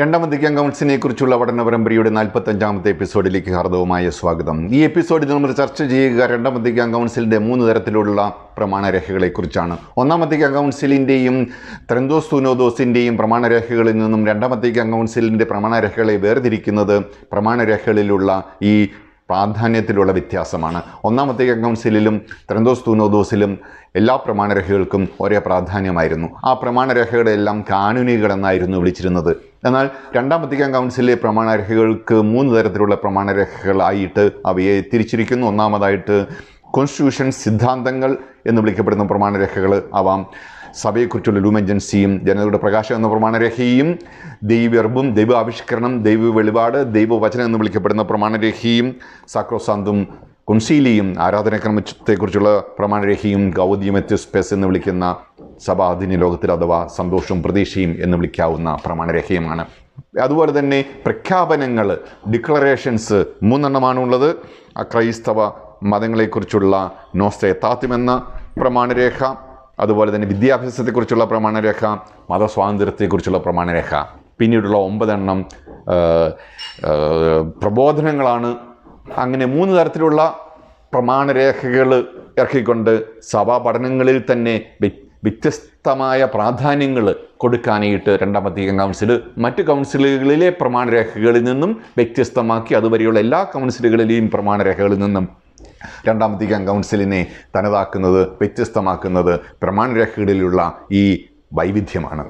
രണ്ടാം വത്തിക്കാൻ കൗൺസിലിനെ കുറിച്ചുള്ള പഠന പരമ്പരയുടെ നാൽപ്പത്തഞ്ചാമത്തെ എപ്പിസോഡിലേക്ക് ഹാർദവുമായ സ്വാഗതം. ഈ എപ്പിസോഡിൽ നമ്മൾ ചർച്ച ചെയ്യുക രണ്ടാം വത്തിക്കാൻ കൗൺസിലിന്റെ മൂന്ന് തരത്തിലുള്ള പ്രമാണരേഖകളെക്കുറിച്ചാണ്. ഒന്നാം വത്തിക്കാൻ കൗൺസിലിന്റെയും ത്രന്തോസ് തുനോദോസിന്റെയും പ്രമാണരേഖകളിൽ നിന്നും രണ്ടാം വത്തിക്കാൻ കൗൺസിലിന്റെ പ്രമാണരേഖകളെ വേർതിരിക്കുന്നത് പ്രമാണരേഖകളിലുള്ള ഈ പ്രാധാന്യത്തിലുള്ള വ്യത്യാസമാണ്. ഒന്നാമത്തെ കൗൺസിലിലും ത്രന്തോസ് തൂനോദോസിലും എല്ലാ പ്രമാണരേഖകൾക്കും ഒരേ പ്രാധാന്യമായിരുന്നു. ആ പ്രമാണരേഖകളെല്ലാം കാനുനികൾ എന്നായിരുന്നു വിളിച്ചിരുന്നത്. എന്നാൽ രണ്ടാമത്തെ കൗൺസിലെ കൗൺസിലിലെ പ്രമാണരേഖകൾക്ക് മൂന്ന് തരത്തിലുള്ള പ്രമാണരേഖകളായിട്ട് അവയെ തിരിച്ചിരിക്കുന്നു. ഒന്നാമതായിട്ട് കോൺസ്റ്റിറ്റ്യൂഷൻ സിദ്ധാന്തങ്ങൾ എന്ന് വിളിക്കപ്പെടുന്ന പ്രമാണരേഖകൾ ആവാം. സഭയെക്കുറിച്ചുള്ള ലൂമൻജൻസിയും ജനതയുടെ പ്രകാശം എന്ന പ്രമാണരേഖയും ദൈവർബും ദൈവ ആവിഷ്കരണം ദൈവ വെളിപാട് ദൈവവചനം എന്ന് വിളിക്കപ്പെടുന്ന പ്രമാണരേഖയും സാക്രോസാന്തും കുൻസീലിയും ആരാധനാക്രമത്തെക്കുറിച്ചുള്ള പ്രമാണരേഖയും ഗൗദ്യമത്യസ്പെസ് എന്ന് വിളിക്കുന്ന സഭാധിന്യ ലോകത്തിൽ അഥവാ സന്തോഷവും പ്രതീക്ഷയും എന്ന് വിളിക്കാവുന്ന പ്രമാണരേഖയുമാണ്. അതുപോലെ തന്നെ പ്രഖ്യാപനങ്ങൾ ഡിക്ലറേഷൻസ് മൂന്നെണ്ണമാണുള്ളത് ക്രൈസ്തവ മതങ്ങളെക്കുറിച്ചുള്ള നോസ്തേത്താത്യം എന്ന പ്രമാണരേഖ അതുപോലെ തന്നെ വിദ്യാഭ്യാസത്തെക്കുറിച്ചുള്ള പ്രമാണരേഖ മതസ്വാതന്ത്ര്യത്തെക്കുറിച്ചുള്ള പ്രമാണരേഖ പിന്നീടുള്ള ഒമ്പതെണ്ണം പ്രബോധനങ്ങളാണ്. അങ്ങനെ മൂന്ന് തരത്തിലുള്ള പ്രമാണരേഖകൾ ഇറക്കിക്കൊണ്ട് സഭാ പഠനങ്ങളിൽ തന്നെ വ്യ- വ്യത്യസ്തമായ പ്രാധാന്യങ്ങൾ കൊടുക്കാനായിട്ട് രണ്ടാം വത്തിക്കാൻ കൗൺസിൽ മറ്റ് കൗൺസിലുകളിലെ പ്രമാണരേഖകളിൽ നിന്നും വ്യത്യസ്തമാക്കി അതുവരെയുള്ള എല്ലാ കൗൺസിലുകളിലെയും പ്രമാണരേഖകളിൽ നിന്നും രണ്ടാം വത്തിക്കാൻ കൗൺസിലിനെ തനതാക്കുന്നത് വ്യത്യസ്തമാക്കുന്നത് പ്രമാണരേഖകളിലുള്ള ഈ വൈവിധ്യമാണ്.